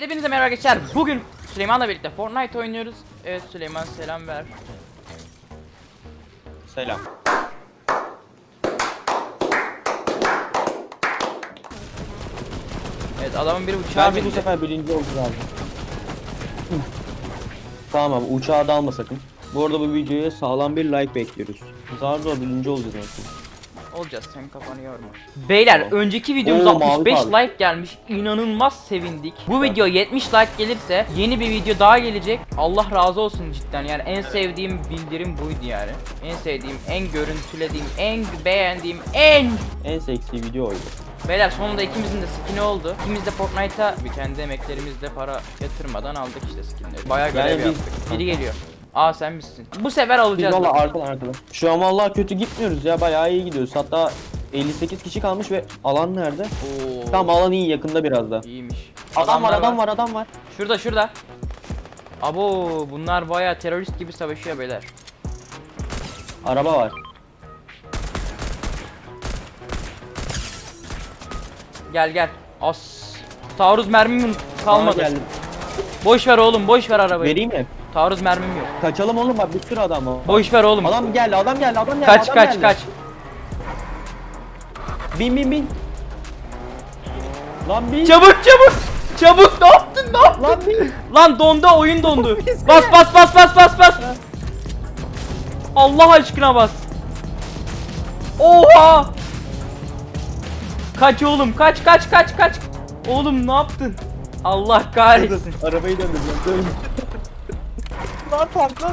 Evet hepinize merhaba arkadaşlar. Bugün Süleyman'la birlikte Fortnite oynuyoruz. Evet Süleyman selam ver. Selam. Evet adamın biri uçağa Bence bu bindi. sefer birinci olacağız abi. Tamam uçağa dalma sakın. Bu arada bu videoya sağlam bir like bekliyoruz. Zar zor birinci olacağız aslında. Olacağız sen kafanı yorma. Beyler Tamam. önceki videomuza Oo, mavi 65 kaldı. like gelmiş. İnanılmaz sevindik. Bu video 70 like gelirse yeni bir video daha gelecek. Allah razı olsun cidden. Yani en sevdiğim bildirim buydu yani. En sevdiğim, en görüntülediğim, en beğendiğim, en En seksi video oydu. Beyler sonunda ikimizin de skin'i oldu. İkimiz de Fortnite'a bir kendi emeklerimizle para yatırmadan aldık işte skinleri. Bayağı görev Yani biz- yaptık. Biri geliyor. Aa sen misin? Bu sefer Biz alacağız. valla bak. arkadan arkadan. Şu an valla kötü gitmiyoruz ya bayağı iyi gidiyoruz. Hatta 58 kişi kalmış ve alan nerede? Oo. Tamam alan iyi yakında biraz da. İyiymiş. Adam var adam var adam var. Şurada şurada. Abo bunlar bayağı terörist gibi savaşıyor beyler. Araba var. Gel gel. As. Taarruz mermim kalmadı. Boş ver oğlum, boş ver arabayı. Vereyim mi? Taarruz mermim yok. Kaçalım oğlum bak bir sürü adam var. Boş ver oğlum. Adam geldi adam geldi adam geldi. kaç adam kaç geldi. kaç. Bin bin bin. Lan bin. Çabuk çabuk. Çabuk ne yaptın ne yaptın? Lan bin. Lan dondu oyun dondu. bas bas bas bas bas bas. Allah aşkına bas. Oha. Kaç oğlum kaç kaç kaç kaç. Oğlum ne yaptın? Allah kahretsin. Arabayı döndüreceğim. Lan patlat.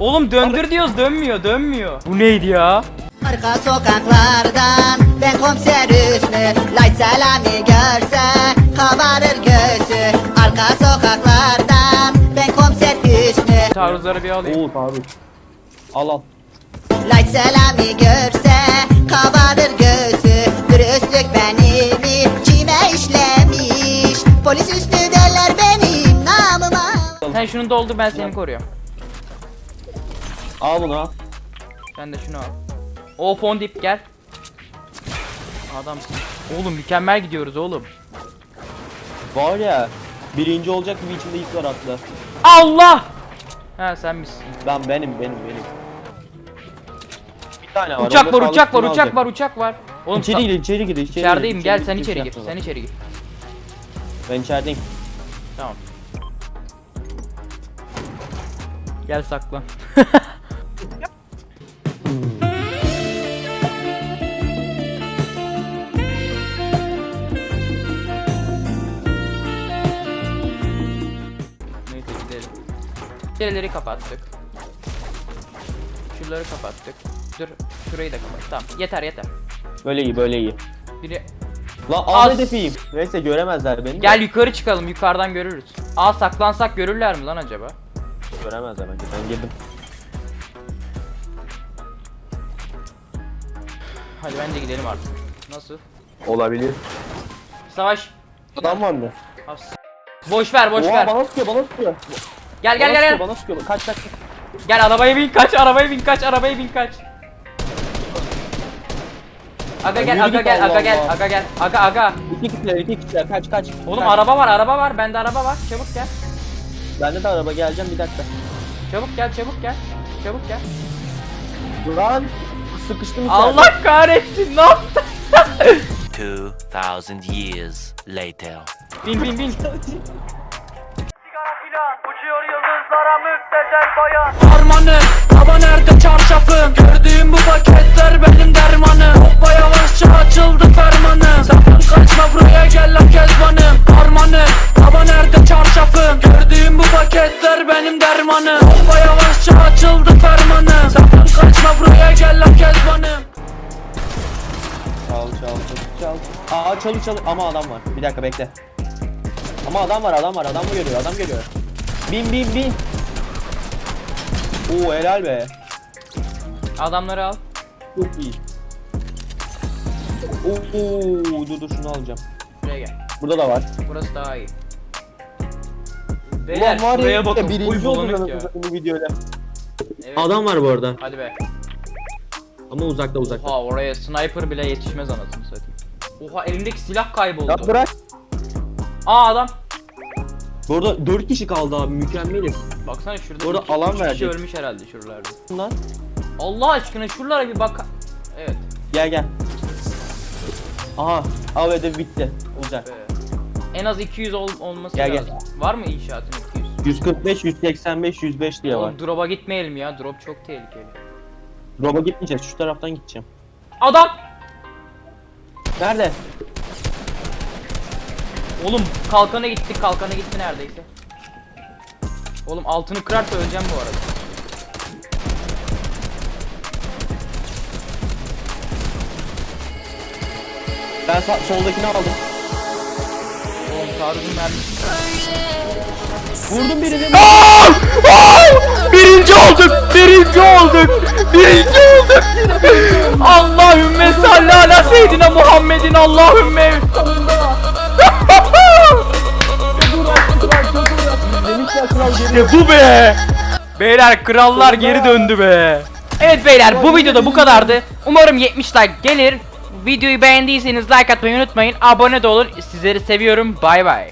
Oğlum döndür diyoruz dönmüyor dönmüyor. Bu neydi ya? Arka sokaklardan ben komiser Hüsnü Light Selami görse kabarır göğsü Arka sokaklardan ben komiser Hüsnü Taarruzları bir alayım. Oo tabi. Al al. Light Selami görse kabarır göğsü Dürüstlük benimi kime işlemiş Polis üstü benim Sen şunu doldur ben seni koruyorum. Al bunu al. Sen de şunu al. O fondip gel. Adamsın. Oğlum mükemmel gidiyoruz oğlum. Var ya. Birinci olacak gibi içimde his var atla. Allah! Ha sen misin? Ben benim benim benim. Bir tane var. Uçak var, uçak var, uçak alacak. var, uçak var. Oğlum İçeri gir, içeri gir, içeri içerideyim. gir, Gel içeri sen içeri gir. Sen içeri gir. Ben içerideyim. Tamam. Gel saklan. Neyse gidelim. Diğerleri kapattık. Şuraları kapattık. Dur şurayı da kapat. Tamam yeter yeter. Böyle iyi, böyle iyi. Biri Az- al hedefiyim. Neyse göremezler beni. de. gel yukarı çıkalım yukarıdan görürüz. Aa saklansak görürler mi lan acaba? Göremezler bence. Ben girdim. Hadi bence gidelim artık. Nasıl? Olabilir. Savaş. Adam var mı? As- Boş ver boş Oha, ver. bana sıkıyor, bana sıkıyor. Gel gel bana gel sıkıyor, gel. Bana sıkıyor. Kaç kaç. kaç. Gel arabaya bin kaç arabaya bin kaç arabaya bin kaç. Aga gel yürü aga git gel Allah aga gel Allah. aga gel aga aga. İki kişiler, iki kişiler. Kaç kaç. Oğlum kaç. araba var araba var bende araba var çabuk gel. Bende de araba geleceğim bir dakika. Çabuk gel çabuk gel. Çabuk gel. Lan sıkıştım içeride. Allah kahretsin ne yaptın? 2000 years later. Bin bin bin. Sigara filan Uçuyor yıldızlara müptezel bayan Harmanım Baba nerede çarşafım Gördüğüm bu paketler benim dermanım Hoppa yavaşça açıldı fermanım Çal çal çal çal. Aa çalı çalı ama adam var. Bir dakika bekle. Ama adam var adam var adam mı görüyor adam görüyor. Bin bin bin. Oo helal be. Adamları al. Çok iyi. Oo dur dur şunu alacağım. Buraya gel. Burada da var. Burası daha iyi. Ulan Beyler var ya şuraya bakın. birinci Full oldu bulanık ya. bu videoyla. Evet. Adam var bu arada. Hadi be. Ama uzakta uzakta. Oha oraya sniper bile yetişmez anasını satayım. Oha elimdeki silah kayboldu. Ya bırak. Aa adam. Bu arada 4 kişi kaldı abi mükemmeliz. Baksana şurada Orada iki- alan üç kişi verecek. ölmüş herhalde şuralarda. Lan Allah aşkına şuralara bir bak. Evet. gel gel. Aha av ödevi bitti. Olacak. En az 200 ol, olması Gel, gel. lazım. Var mı inşaatın 200? 145, 185, 105 diye var. Oğlum drop'a gitmeyelim ya. Drop çok tehlikeli. Drop'a gitmeyeceğiz. Şu taraftan gideceğim. Adam! Nerede? Oğlum kalkana gitti, kalkana gitti neredeyse. Oğlum altını kırarsa öleceğim bu arada. Ben sağ, soldakini aldım. Oğlum taarruzun mermisi. Vurdum birini. Birinci olduk! Birinci olduk! Birinci olduk! Allahümme salli ala seyyidina Muhammedin Allahümme! İşte bu be! Beyler krallar geri döndü be! Evet beyler bu videoda bu kadardı. Umarım 70 like gelir. Videoyu beğendiyseniz like atmayı unutmayın. Abone de olun. Sizleri seviyorum. Bay bay.